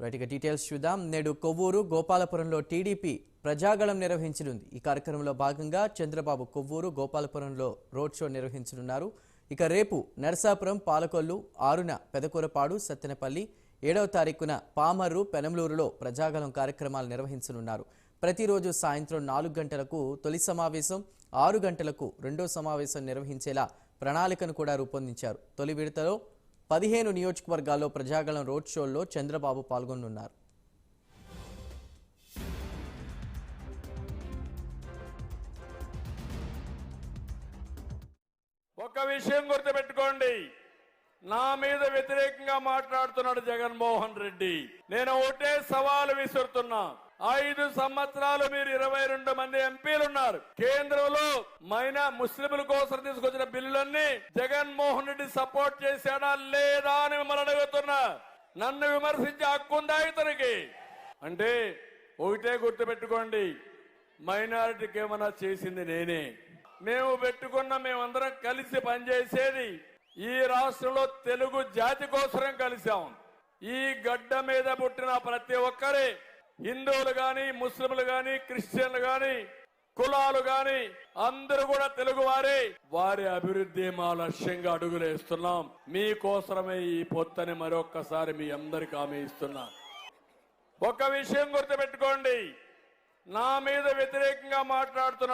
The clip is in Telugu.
వాటికి డీటెయిల్స్ చూద్దాం. నేడు కొవ్వూరు గోపాలపురంలో టీడీపీ ప్రజాగళం నిర్వహించనుంది. ఈ కార్యక్రమంలో భాగంగా చంద్రబాబు కొవ్వూరు గోపాలపురంలో రోడ్ షో నిర్వహించనున్నారు. ఇక రేపు నరసాపురం పాలకొల్లు ఆరున పెదకూరపాడు సత్తెనపల్లి ఏడవ తారీఖున పామర్రు పెనమలూరులో ప్రజాగళం కార్యక్రమాలు నిర్వహించనున్నారు. ప్రతిరోజు సాయంత్రం నాలుగు గంటలకు తొలి సమావేశం ఆరు గంటలకు రెండో సమావేశం నిర్వహించేలా ప్రణాళికను కూడా రూపొందించారు. తొలి విడతలో పదిహేను నియోజకవర్గాల్లో ప్రజాగళం రోడ్ షోల్లో చంద్రబాబు పాల్గొనున్నారు. ఒక విషయం గుర్తుపెట్టుకోండి. నా మీద వ్యతిరేకంగా మాట్లాడుతున్నాడు జగన్మోహన్ రెడ్డి. నేను ఒకటే సవాలు విసురుతున్నా. ఐదు సంవత్సరాలు మీరు ఇరవై రెండు మంది ఎంపీలు ఉన్నారు కేంద్రంలో మైనా ముస్లింల కోసం తీసుకొచ్చిన బిల్లులన్నీ జగన్మోహన్ రెడ్డి సపోర్ట్ చేశాడా లేదా అని మిమ్మల్ని అడుగుతున్నా. నన్ను విమర్శించే హక్కుందా ఇతనికి? అంటే ఒకటే గుర్తుపెట్టుకోండి మైనారిటీకి ఏమైనా చేసింది నేనే. మేము పెట్టుకున్న మేమందరం కలిసి పనిచేసేది ఈ రాష్ట్రంలో తెలుగు జాతి కోసరం కలిసాం ఈ గడ్డ మీద పుట్టిన ప్రతి ఒక్కరే హిందువులు గాని ముస్లింలు గాని క్రిస్టియన్లు గాని కులాలు గాని అందరూ కూడా తెలుగు వారే. వారి అభివృద్ధి మా లక్ష్యంగా అడుగులేస్తున్నాం మీకోసమే ఈ పొత్తని మరొక్కసారి మీ అందరికి హామీ ఇస్తున్నా. ఒక విషయం గుర్తుపెట్టుకోండి. నా మీద వ్యతిరేకంగా మాట్లాడుతున్నాడు